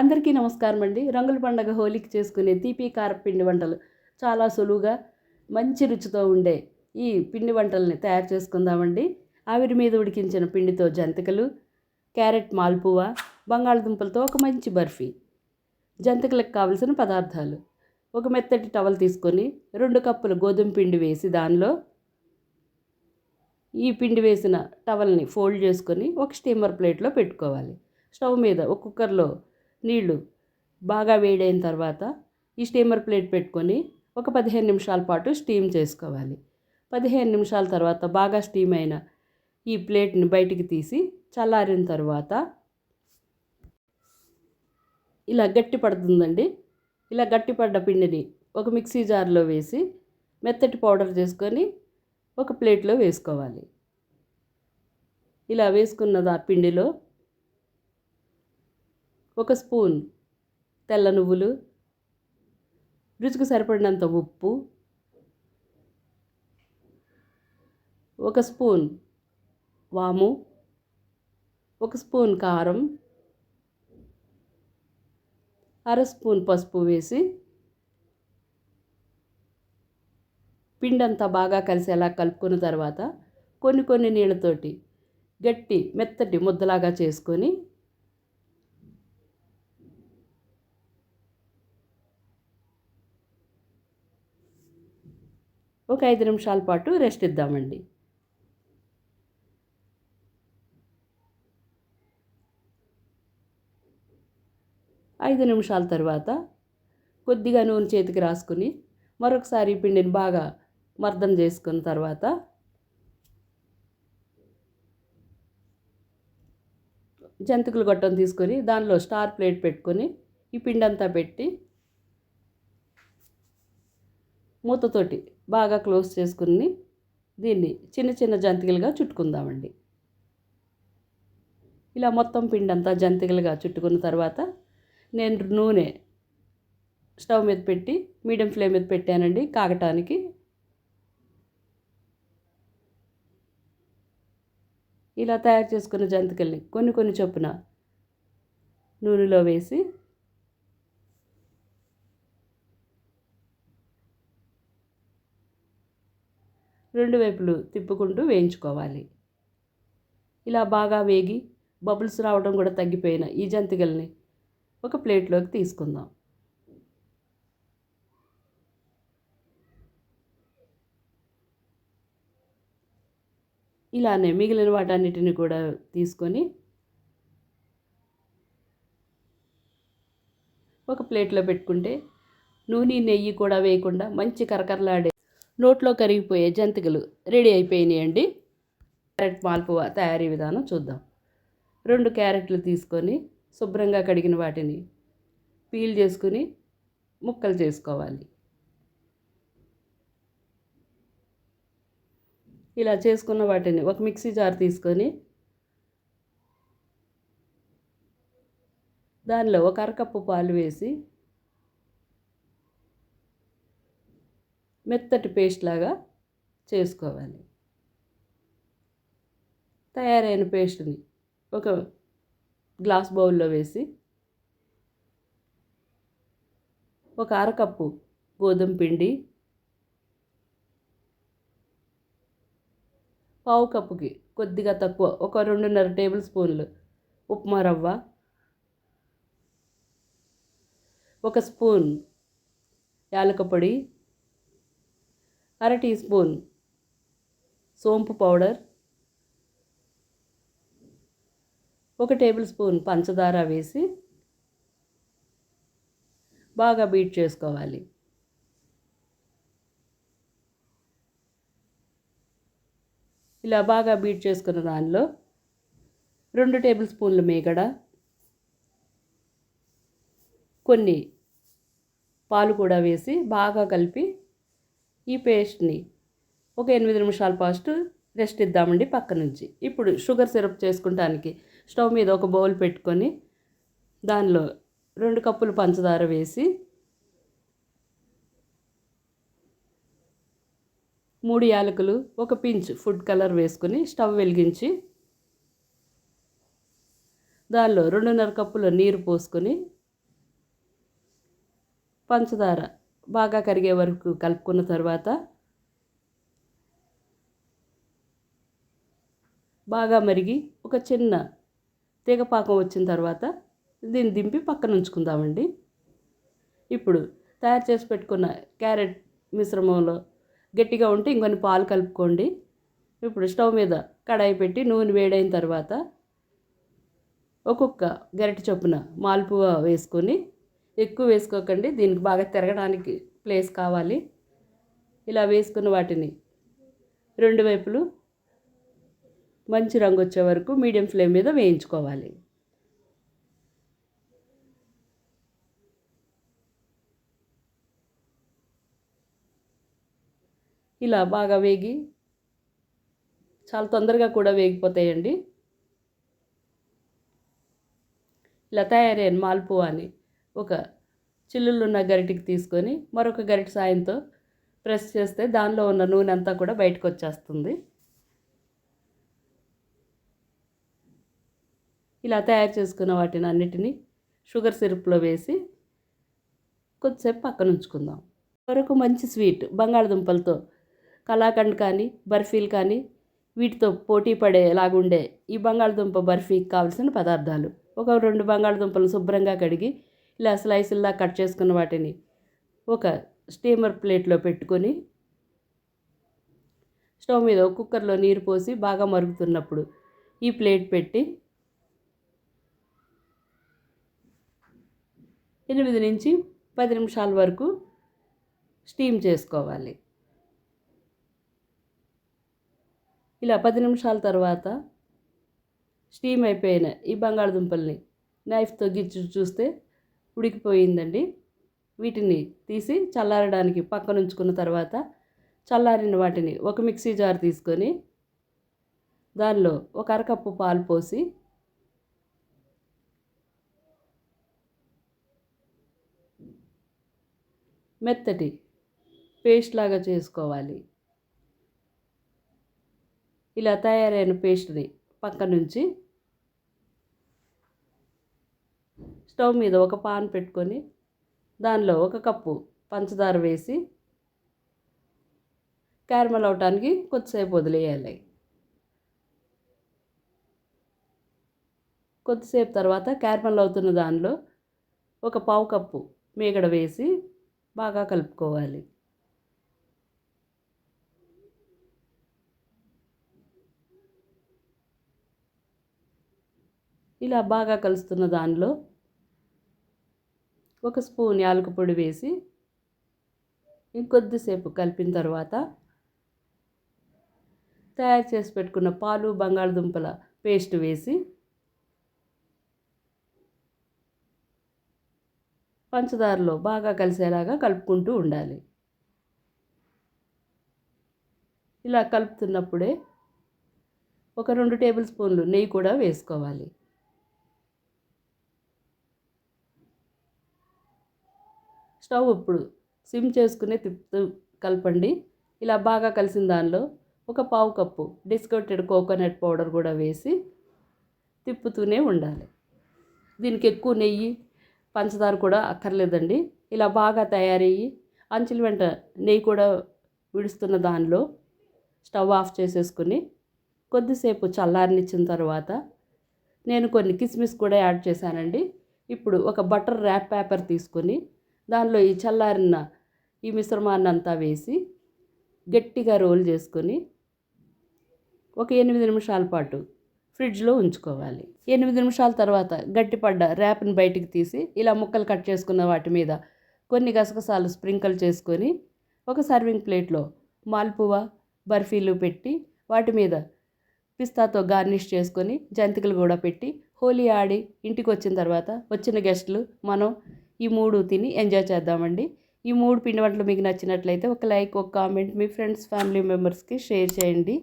అందరికీ నమస్కారం అండి. రంగుల పండగ హోలీకి చేసుకునే తీపి కారపిండి వంటలు చాలా సులువుగా మంచి రుచితో ఉండే ఈ పిండి వంటల్ని తయారు చేసుకుందామండి. ఆవిరి మీద ఉడికించిన పిండితో జంతికలు క్యారెట్ మాల్పువ బంగాళదుంపలతో ఒక మంచి బర్ఫీ జంతికలకు కావలసిన పదార్థాలు ఒక మెత్తటి టవల్ తీసుకొని రెండు కప్పుల గోధుమ పిండి వేసి దానిలో ఈ పిండి వేసిన టవల్ని ఫోల్డ్ చేసుకొని ఒక స్టీమర్ ప్లేట్లో పెట్టుకోవాలి. స్టవ్ మీద ఒక కుక్కర్లో నీళ్ళు బాగా వేడైన తర్వాత ఈ స్టీమర్ ప్లేట్ పెట్టుకొని ఒక పదిహేను నిమిషాల పాటు స్టీమ్ చేసుకోవాలి. పదిహేను నిమిషాల తర్వాత బాగా స్టీమ్ అయిన ఈ ప్లేట్ని బయటికి తీసి చల్లారిన తర్వాత ఇలా గట్టి పడుతుందండి. ఇలా గట్టిపడ్డ పిండిని ఒక మిక్సీ జార్లో వేసి మెత్తటి పౌడర్ చేసుకొని ఒక ప్లేట్లో వేసుకోవాలి. ఇలా వేసుకున్నది ఆ పిండిలో ఒక స్పూన్ తెల్ల నువ్వులు రుచికి సరిపడినంత ఉప్పు ఒక స్పూన్ వాము ఒక స్పూన్ కారం అర స్పూన్ పసుపు వేసి పిండంతా బాగా కలిసేలా కలుపుకున్న తర్వాత కొన్ని కొన్ని నీళ్ళతోటి గట్టి మెత్తటి ముద్దలాగా చేసుకొని ఒక ఐదు నిమిషాల పాటు రెస్ట్ ఇద్దామండి. ఐదు నిమిషాల తర్వాత కొద్దిగా నూనె చేతికి రాసుకుని మరొకసారి ఈ పిండిని బాగా మర్దం చేసుకున్న తర్వాత జంతికలు గొట్టం తీసుకొని దానిలో స్టార్ ప్లేట్ పెట్టుకొని ఈ పిండి అంతా పెట్టి మూతతోటి బాగా క్లోజ్ చేసుకుని దీన్ని చిన్న చిన్న జంతికలుగా చుట్టుకుందామండి. ఇలా మొత్తం పిండి అంతా జంతికలుగా చుట్టుకున్న తర్వాత నేను నూనె స్టవ్ మీద పెట్టి మీడియం ఫ్లేమ్ మీద పెట్టానండి కాగటానికి. ఇలా తయారు చేసుకున్న జంతికల్ని కొన్ని కొన్ని చొప్పున నూనెలో వేసి రెండు వైపులు తిప్పుకుంటూ వేయించుకోవాలి. ఇలా బాగా వేగి బబుల్స్ రావడం కూడా తగ్గిపోయిన ఈ జంతికల్ని ఒక ప్లేట్లోకి తీసుకుందాం. ఇలానే మిగిలిన వాటన్నిటిని కూడా తీసుకొని ఒక ప్లేట్లో పెట్టుకుంటే నూనె నెయ్యి కూడా వేయకుండా మంచి కరకరలాడే నోట్లో కరిగిపోయే జంతికలు రెడీ అయిపోయినాయండి. క్యారెట్ మాల్పువ తయారీ విధానం చూద్దాం. రెండు క్యారెట్లు తీసుకొని శుభ్రంగా కడిగిన వాటిని పీల్ చేసుకుని ముక్కలు చేసుకోవాలి. ఇలా చేసుకున్న వాటిని ఒక మిక్సీ జార్ తీసుకొని దానిలో ఒక అరకప్పు పాలు వేసి మెత్తటి పేస్ట్ లాగా చేసుకోవాలి. తయారైన పేస్ట్ని ఒక గ్లాస్ బౌల్లో వేసి ఒక అరకప్పు గోధుమ పిండి పావు కప్పుకి కొద్దిగా తక్కువ ఒక రెండున్నర టేబుల్ స్పూన్లు ఉప్మా రవ్వ ఒక స్పూన్ యాలక పొడి అర టీ స్పూన్ సోంపు పౌడర్ ఒక టేబుల్ స్పూన్ పంచదార వేసి బాగా బీట్ చేసుకోవాలి. ఇలా బాగా బీట్ చేసుకున్న దానిలో రెండు టేబుల్ స్పూన్లు మేగడ కొన్ని పాలు కూడా వేసి బాగా కలిపి ఈ పేస్ట్ని ఒక ఎనిమిది నిమిషాల పాటు రెస్ట్ ఇద్దామండి పక్క నుంచి. ఇప్పుడు షుగర్ సిరప్ చేసుకుంటానికి స్టవ్ మీద ఒక బౌల్ పెట్టుకొని దానిలో రెండు కప్పులు పంచదార వేసి మూడు యాలకులు ఒక పించ్ ఫుడ్ కలర్ వేసుకొని స్టవ్ వెలిగించి దానిలో రెండున్నర కప్పుల నీరు పోసుకొని పంచదార బాగా కరిగే వరకు కలుపుకున్న తర్వాత బాగా మరిగి ఒక చిన్న తీగపాకం వచ్చిన తర్వాత దీన్ని దింపి పక్కన ఉంచుకుందామండి. ఇప్పుడు తయారు చేసి పెట్టుకున్న క్యారెట్ మిశ్రమంలో గట్టిగా ఉంటే ఇంకొన్ని పాలు కలుపుకోండి. ఇప్పుడు స్టవ్ మీద కడాయి పెట్టి నూనె వేడైన తర్వాత ఒక్కొక్క గరిటె చొప్పున మాల్పువ వేసుకొని ఎక్కువ వేసుకోకండి. దీనికి బాగా తిరగడానికి ప్లేస్ కావాలి. ఇలా వేసుకున్న వాటిని రెండు వైపులు మంచి రంగు వచ్చే వరకు మీడియం ఫ్లేమ్ మీద వేయించుకోవాలి. ఇలా బాగా వేగి చాలా తొందరగా కూడా వేగిపోతాయండి. ఇలా తయారైన మాల్పువాని ఒక చిల్లులున్న గరిటికి తీసుకొని మరొక గరిట సాయంతో ప్రెస్ చేస్తే దానిలో ఉన్న నూనె అంతా కూడా బయటకు వచ్చేస్తుంది. ఇలా తయారు చేసుకున్న వాటిని అన్నిటినీ షుగర్ సిరప్లో వేసి కొద్దిసేపు పక్కన ఉంచుకుందాం. మరొక మంచి స్వీట్ బంగాళదుంపలతో కలాకండ్ కానీ బర్ఫీలు కానీ వీటితో పోటీ పడేలాగుండే ఈ బంగాళదుంప బర్ఫీకి కావాల్సిన పదార్థాలు. ఒక రెండు బంగాళదుంపలు శుభ్రంగా కడిగి ఇలా స్లైసుల్లా కట్ చేసుకున్న వాటిని ఒక స్టీమర్ ప్లేట్లో పెట్టుకొని స్టవ్ మీద కుక్కర్లో నీరు పోసి బాగా మరుగుతున్నప్పుడు ఈ ప్లేట్ పెట్టి ఎనిమిది నుంచి పది నిమిషాల వరకు స్టీమ్ చేసుకోవాలి. ఇలా పది నిమిషాల తర్వాత స్టీమ్ అయిపోయిన ఈ బంగాళదుంపల్ని నైఫ్తో గిచ్చి చూస్తే ఉడికిపోయిందండి. వీటిని తీసి చల్లారడానికి పక్కన ఉంచుకున్న తర్వాత చల్లారిన వాటిని ఒక మిక్సీ జార్ తీసుకొని దానిలో ఒక అరకప్పు పాలు పోసి మెత్తటి పేస్ట్ లాగా చేసుకోవాలి. ఇలా తయారైన పేస్ట్ని పక్క నుంచి స్టవ్ మీద ఒక పాన్ పెట్టుకొని దానిలో ఒక కప్పు పంచదార వేసి క్యారమల్ అవటానికి కొద్దిసేపు వదిలేయాలి. కొద్దిసేపు తర్వాత క్యారమల్ అవుతున్న దానిలో ఒక పావు కప్పు మీగడ వేసి బాగా కలుపుకోవాలి. ఇలా బాగా కలుస్తున్న దానిలో ఒక స్పూన్ యాలకు పొడి వేసి ఇంకొద్దిసేపు కలిపిన తర్వాత తయారు చేసి పెట్టుకున్న పాలు బంగాళదుంపల పేస్ట్ వేసి పంచదారలో బాగా కలిసేలాగా కలుపుకుంటూ ఉండాలి. ఇలా కలుపుతున్నప్పుడే ఒక రెండు టేబుల్ స్పూన్లు నెయ్యి కూడా వేసుకోవాలి. స్టవ్ ఇప్పుడు సిమ్ చేసుకునే తిప్పుతూ కలపండి. ఇలా బాగా కలిసిన దానిలో ఒక పావు కప్పు డిస్కౌంటెడ్ కోకోనట్ పౌడర్ కూడా వేసి తిప్పుతూనే ఉండాలి. దీనికి ఎక్కువ నెయ్యి పంచదార కూడా అక్కర్లేదండి. ఇలా బాగా తయారయ్యి అంచుల వెంట నెయ్యి కూడా విడుస్తున్న దానిలో స్టవ్ ఆఫ్ చేసేసుకుని కొద్దిసేపు చల్లారనిచ్చిన తర్వాత నేను కొన్ని కిస్మిస్ కూడా యాడ్ చేశానండి. ఇప్పుడు ఒక బటర్ ర్యాప్ పేపర్ తీసుకొని దానిలో ఈ చల్లారిన ఈ మిశ్రమాన్ని అంతా వేసి గట్టిగా రోల్ చేసుకొని ఒక ఎనిమిది నిమిషాల పాటు ఫ్రిడ్జ్లో ఉంచుకోవాలి. ఎనిమిది నిమిషాల తర్వాత గట్టిపడ్డ ర్యాప్ని బయటికి తీసి ఇలా ముక్కలు కట్ చేసుకున్న వాటి మీద కొన్ని గసగసాలు స్ప్రింకిల్ చేసుకొని ఒక సర్వింగ్ ప్లేట్లో మాల్పువా బర్ఫీలు పెట్టి వాటి మీద పిస్తాతో గార్నిష్ చేసుకొని జంతికలు కూడా పెట్టి హోలీ ఆడి ఇంటికి వచ్చిన తర్వాత వచ్చిన గెస్టులు మనం ఈ మూడు తిని ఎంజాయ్ చేద్దామండి. ఈ మూడు పిండి వంటలు మీకు నచ్చినట్లయితే ఒక లైక్ ఒక కామెంట్ మీ ఫ్రెండ్స్ ఫ్యామిలీ మెంబర్స్కి షేర్ చేయండి.